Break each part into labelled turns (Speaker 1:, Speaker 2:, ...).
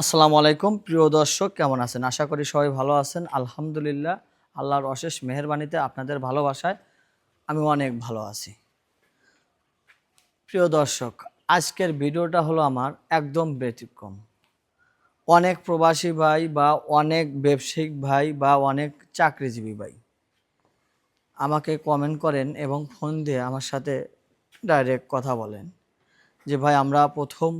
Speaker 1: আসসালামু আলাইকুম। প্রিয় দর্শক, কেমন আছেন? আশা করি সবাই ভালো আছেন। আলহামদুলিল্লাহ, আল্লাহর অশেষ মেহেরবানিতে আপনাদের ভালোবাসায় আমি অনেক ভালো আছি। প্রিয় দর্শক, আজকের ভিডিওটা হলো আমার একদম ব্যতিক্রম। অনেক প্রবাসী ভাই বা অনেক ব্যবসায়িক ভাই বা অনেক চাকরিজীবী ভাই আমাকে কমেন্ট করেন এবং ফোন দিয়ে আমার সাথে ডাইরেক্ট কথা বলেন যে, ভাই, আমরা প্রথম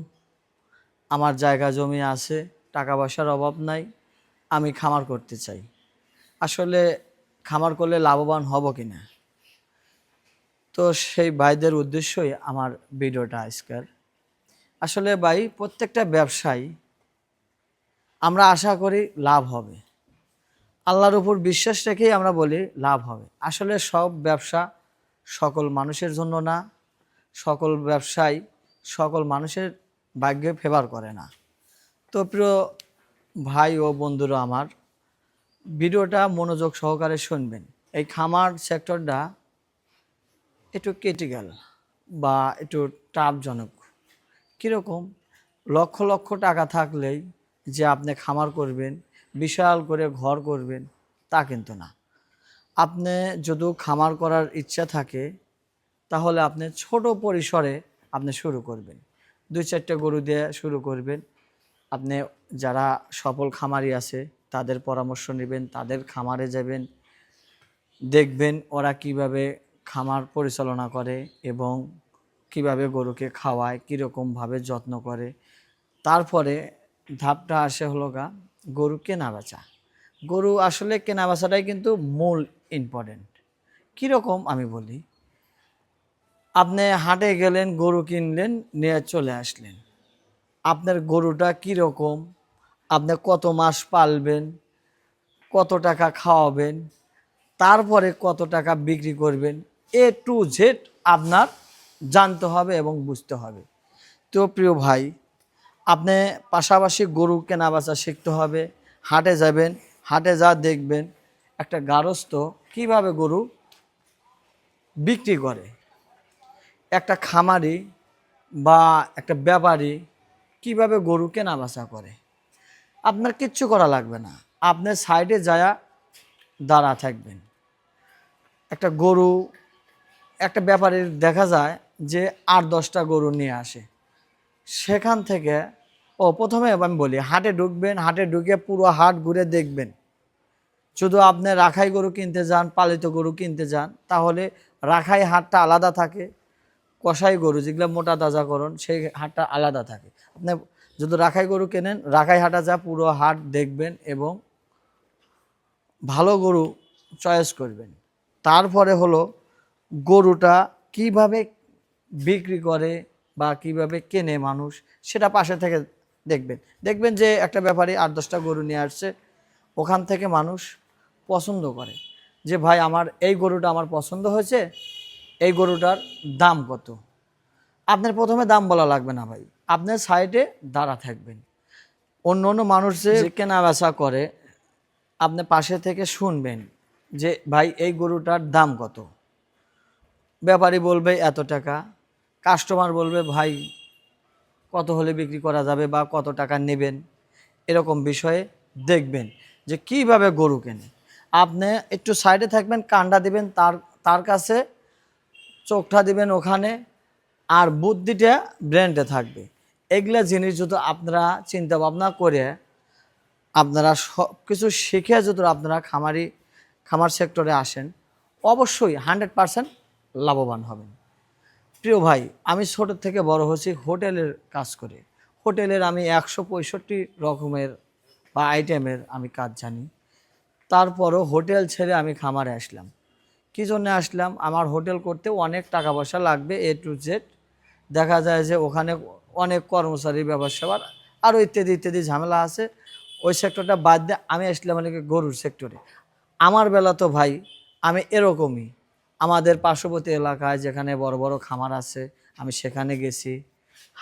Speaker 1: আমার জায়গা জমি আছে টাকা পয়সার অভাব নাই, আমি খামার করতে চাই। আসলে খামার করলে লাভবান হব কি না তো সেই ভাইদের উদ্দেশ্যই আমার ভিডিওটা আজকের। আসলে ভাই, প্রত্যেকটা ব্যবসায়ী, আমরা আশা করি লাভ হবে। আল্লাহর উপর বিশ্বাস রেখেই আমরা বলি লাভ হবে। আসলে সব ব্যবসা সকল মানুষের জন্য না, সকল ব্যবসায় সকল মানুষের ভাগ্যে ফেভার করে না। তো প্রিয় ভাই ও বন্ধুরা আমার, ভিডিওটা মনোযোগ সহকারে শুনবেন। এই খামার সেক্টরটা একটু ক্রিটিক্যাল বা একটু টাপজনক কীরকম? লক্ষ লক্ষ টাকা থাকলেই যে আপনি খামার করবেন, বিশাল করে ঘর করবেন, তা কিন্তু না। আপনি যদি খামার করার ইচ্ছা থাকে, তাহলে আপনি ছোট পরিসরে আপনি শুরু করবেন। দুই চারটে গরু দিয়ে শুরু করবেন। আপনি যারা সফল খামারি আছে, তাদের পরামর্শ নেবেন, তাদের খামারে যাবেন, দেখবেন ওরা কীভাবে খামার পরিচালনা করে এবং কীভাবে গরুকে খাওয়ায়, কীরকমভাবে যত্ন করে। তারপরে ধাপটা আসে হলো গা, গরু কেনা বেচা গরু আসলে কেনা বেচাটাই কিন্তু মূল ইম্পর্টেন্ট কীরকম আমি বলি আপনি হাটে গেলেন, গরু কিনলেন, নিয়ে চলে আসলেন। আপনার গরুটা কীরকম আপনি কত মাস পালবেন? কত টাকা খাওয়াবেন? তারপরে কত টাকা বিক্রি করবেন? এ টু জেড আপনার জানতে হবে এবং বুঝতে হবে। তো প্রিয় ভাই, আপনি পাশাপাশি গরু কেনা বেচা শিখতে হবে। হাটে যাবেন, হাটে যা দেখবেন, একটা গারস্থ কীভাবে গরু বিক্রি করে। একটা খামারি বা একটা ব্যাপারী কীভাবে গরু কেনা বেচা করে? আপনার কিচ্ছু করা লাগবে না। আপনি সাইডে যায়া দাঁড়া থাকবেন। একটা গরু, একটা ব্যাপারীর দেখা যায় যে আট, দশটা গরু নিয়ে আসে। সেখান থেকে, ও প্রথমে আমি বলি, হাটে ঢুকবেন, হাটে ঢুকে পুরো হাট ঘুরে দেখবেন। শুধু আপনি রাখাই গরু কিনতে যান, পালিত গরু কিনতে যান, তাহলে রাখাই হাটটা আলাদা থাকে। কষাই গরু, যেগুলো মোটা তাজাকরণ সেই হাটটা আলাদা থাকে। আপনি যদি রাখাই গরু কেনেন, রাখাই হাটা যা পুরো হাট দেখবেন এবং ভালো গরু চয়েস করবেন। তারপরে হলো গরুটা কীভাবে বিক্রি করে বা কীভাবে কেনে মানুষ, সেটা পাশে থেকে দেখবেন। দেখবেন যে একটা ব্যাপারে আট, দশটা গরু নিয়ে আসছে, ওখান থেকে মানুষ পছন্দ করে। যে, ভাই, আমার এই গরুটা আমার পছন্দ হয়েছে এই গরুটার দাম কত? আপনার প্রথমে দাম বলা লাগবে না ভাই। আপনার সাইডে দাঁড়া থাকবেন। অন্য অন্য মানুষ যে কেনা বেচা করে, আপনি পাশে থেকে শুনবেন যে, ভাই, এই গরুটার দাম কত? ব্যাপারী বলবে, এত টাকা। কাস্টমার বলবে, ভাই, কত হলে বিক্রি করা যাবে বা কত টাকা নেবেন? এরকম বিষয়ে দেখবেন যে, কীভাবে গরু কেনে। আপনি একটু সাইডে থাকবেন, কান্ডা দিবেন, তার তার কাছে চোখটা দিবেন ওখানে আর বুদ্ধিটা ব্রেনটে থাকবে। এগুলা জিনিস যদি আপনারা চিন্তা ভাবনা করে আপনারা সব কিছু শিখে যদি আপনারা খামারি, খামার সেক্টরে আসেন, অবশ্যই হান্ড্রেড পারসেন্ট লাভবান হবেন। প্রিয় ভাই, আমি ছোট থেকে বড় হয়েছি, হোটেলের কাজ করে। হোটেলের আমি একশো পঁয়ষট্টি রকমের বা আইটেমের আমি কাজ জানি। তারপরও হোটেল ছেড়ে আমি খামারে আসলাম। কী জন্য আসলাম? আমার হোটেল করতে অনেক টাকা পয়সা লাগবে এ টু জেড দেখা যায় যে ওখানে অনেক কর্মচারী ব্যবসার আরও ইত্যাদি ইত্যাদি ঝামেলা আছে। ওই সেক্টরটা বাদ দিয়ে আমি আসলাম অনেকে গরুর সেক্টরে আমার বেলা তো ভাই, আমি এরকমই। আমাদের পার্শ্ববর্তী এলাকায় যেখানে বড় বড় খামার আছে, আমি সেখানে গেছি,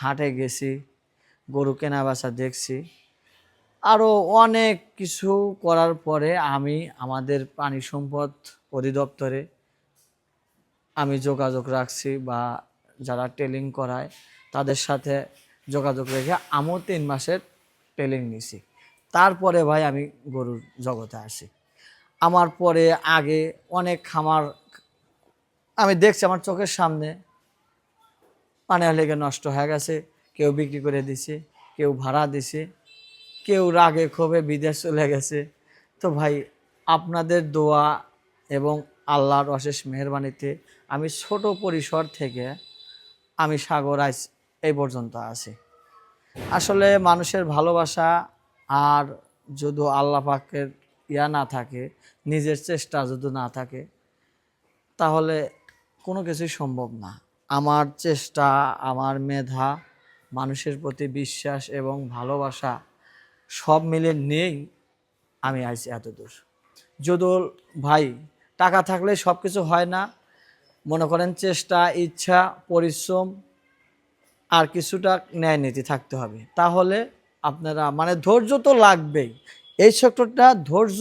Speaker 1: হাটে গেছি, গরু কেনা বেচা দেখছি। আরও অনেক কিছু করার পরে আমি আমাদের পানি সম্পদ অধিদপ্তরে আমি যোগাযোগ রাখছি বা যারা টেলিং করায় তাদের সাথে যোগাযোগ রেখে আমিও তিন মাসের টেলিং নিছি। তারপরে ভাই আমি গরুর জগতে আসি আমার পরে আগে অনেক খামার আমি দেখছি আমার চোখের সামনে পানি লেগে নষ্ট হয়ে গেছে, কেউ বিক্রি করে দিছে, কেউ ভাড়া দিছে। কেউ রাগে ক্ষোভে বিদেশ চলে গেছে। তো ভাই, আপনাদের দোয়া এবং আল্লাহর অশেষ মেহরবানিতে আমি ছোট পরিসর থেকে আমি সাগর আইস এই পর্যন্ত আছি। আসলে মানুষের ভালোবাসা আর যদি আল্লাহ পাকের ইয়া না থাকে, নিজের চেষ্টা যদি না থাকে, তাহলে কোনো কিছুই সম্ভব না। আমার চেষ্টা, আমার মেধা, মানুষের প্রতি বিশ্বাস এবং ভালোবাসা সব মিলে নেই আমি আইছি এত দূর। যদুল ভাই, টাকা থাকলে সব কিছু হয় না। মনে করেন চেষ্টা, ইচ্ছা, পরিশ্রম আর কিছুটা ন্যায় নীতি থাকতে হবে। তাহলে আপনারা মানে ধৈর্য তো লাগবেই। এই সেক্টরটা ধৈর্য,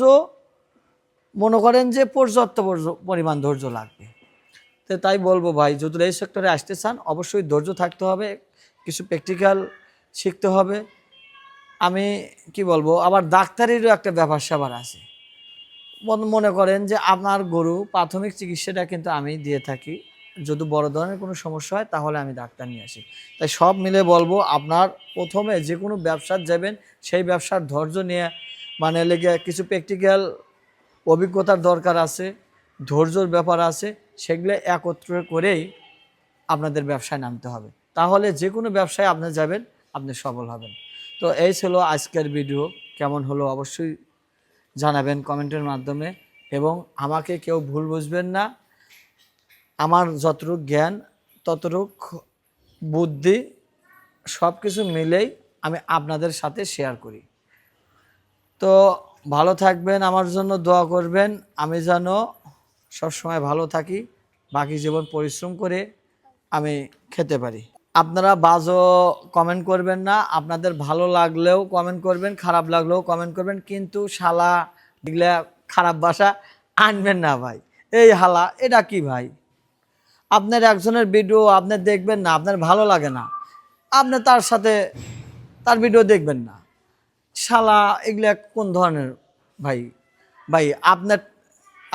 Speaker 1: মনে করেন যে পর্যাপ্ত পরিমাণ ধৈর্য লাগবে। তো তাই বলব ভাই যদি এই সেক্টরে আসতে চান, অবশ্যই ধৈর্য থাকতে হবে, কিছু প্র্যাকটিক্যাল শিখতে হবে। আমি কি বলব, আবার ডাক্তারেরও একটা ব্যাপার স্যাপার আছে। মনে করেন যে আপনার গরু প্রাথমিক চিকিৎসাটা কিন্তু আমি দিয়ে থাকি। যদি বড় ধরনের কোনো সমস্যা হয়, তাহলে আমি ডাক্তার নিয়ে আসি। তাই সব মিলে বলব, আপনার প্রথমে যে কোনো ব্যবসার যাবেন, সেই ব্যবসার ধৈর্য নিয়ে মানে লেগে কিছু প্র্যাকটিক্যাল অভিজ্ঞতার দরকার আছে, ধৈর্যর ব্যাপার আছে, সেগুলো একত্র করেই আপনাদের ব্যবসায় নামতে হবে। তাহলে যে কোনো ব্যবসায় আপনি যাবেন, আপনি সফল হবেন। তো এই ছিল আজকের ভিডিও কেমন হলো অবশ্যই জানাবেন কমেন্টের মাধ্যমে। এবং আমাকে কেউ ভুল বুঝবেন না। আমার যতটুক জ্ঞান, ততটুক বুদ্ধি সব কিছু মিলেই আমি আপনাদের সাথে শেয়ার করি। তো ভালো থাকবেন, আমার জন্য দোয়া করবেন। আমি যেন সবসময় ভালো থাকি, বাকি জীবন পরিশ্রম করে আমি খেতে পারি। আপনারা বাজও কমেন্ট করবেন না, আপনাদের ভালো লাগলেও কমেন্ট করবেন, খারাপ লাগলেও কমেন্ট করবেন, কিন্তু শালা এগুলা খারাপ ভাষা আনবেন না ভাই। এই হালা, এটা কি ভাই? আপনার একজনের ভিডিও আপনি দেখবেন না, আপনার ভালো লাগে না। আপনি তার সাথে তার ভিডিও দেখবেন না। শালা এগুলা কোন ধরনের ভাই? ভাই, আপনার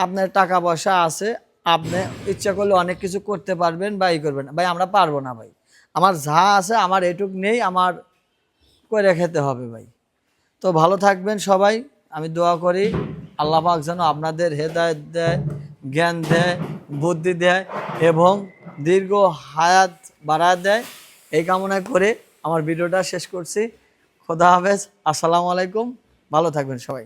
Speaker 1: আপনার টাকা পয়সা আছে, আপনি ইচ্ছা করলে অনেক কিছু করতে পারবেন বা ই করবেন ভাই, আমরা পারব না ভাই। আমার যা আছে আমার এটুক নেই, আমার করে খেতে হবে ভাই। তো ভালো থাকবেন সবাই, আমি দোয়া করি, আল্লাহ পাক যেন আপনাদের হেদায়ত দেয়, জ্ঞান দেয়, বুদ্ধি দেয় এবং দীর্ঘ হায়াত বাড়া দেয়। এই কামনা করে আমার ভিডিওটা শেষ করছি। খোদা হাফেজ, আসসালামু আলাইকুম, ভালো থাকবেন সবাই।